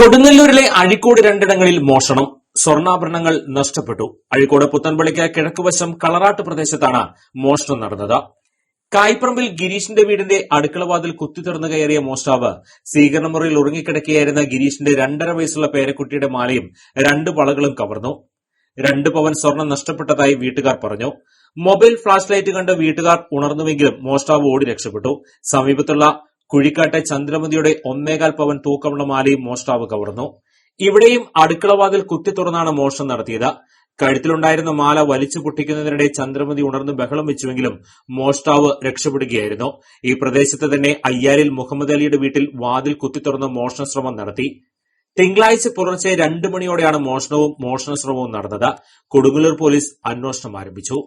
കൊടുങ്ങല്ലൂരിലെ അഴിക്കോട് രണ്ടിടങ്ങളിൽ മോഷണം. സ്വർണാഭരണങ്ങൾ നഷ്ടപ്പെട്ടു. അഴിക്കോട് പുത്തൻപള്ളിക്ക് കിഴക്കുവശം കളറാട്ട് പ്രദേശത്താണ് മോഷണം നടന്നത്. കായ്പറമ്പിൽ ഗിരീഷിന്റെ വീടിന്റെ അടുക്കളവാതിൽ കുത്തി തുറന്നു കയറിയ മോഷ്ടാവ് സ്വീകരണ മുറിയിൽ ഉറങ്ങിക്കിടക്കുകയായിരുന്ന ഗിരീഷിന്റെ രണ്ടര വയസ്സുള്ള പേരക്കുട്ടിയുടെ മാലയും രണ്ട് വളകളും കവർന്നു. രണ്ട് പവൻ സ്വർണം നഷ്ടപ്പെട്ടതായി വീട്ടുകാർ പറഞ്ഞു. മൊബൈൽ ഫ്ളാഷ് ലൈറ്റ് കണ്ട് വീട്ടുകാർ ഉണർന്നുവെങ്കിലും മോഷ്ടാവ് ഓടി രക്ഷപ്പെട്ടു. സമീപത്തുള്ള കുഴിക്കാട്ടെ ചന്ദ്രമതിയുടെ ഒന്നേകാൽ പവൻ തൂക്കമുള്ള മാലയും മോഷ്ടാവ് കവർന്നു. ഇവിടെയും അടുക്കളവാതിൽ കുത്തി തുറന്നാണ് മോഷണം നടത്തിയത്. കഴുത്തിലുണ്ടായിരുന്ന മാല വലിച്ചു പൊട്ടിക്കുന്നതിനിടെ ചന്ദ്രമതി ഉണർന്ന് ബഹളം വെച്ചുവെങ്കിലും മോഷ്ടാവ് രക്ഷപ്പെടുകയായിരുന്നു. ഈ പ്രദേശത്ത് തന്നെ അയ്യാരിൽ മുഹമ്മദ് അലിയുടെ വീട്ടിൽ വാതിൽ കുത്തി തുറന്ന് മോഷണ ശ്രമം നടത്തി. തിങ്കളാഴ്ച പുലർച്ചെ രണ്ടു മണിയോടെയാണ് മോഷണവും മോഷണ ശ്രമവും നടന്നത്. കൊടുങ്ങല്ലൂർ പോലീസ് അന്വേഷണം ആരംഭിച്ചു.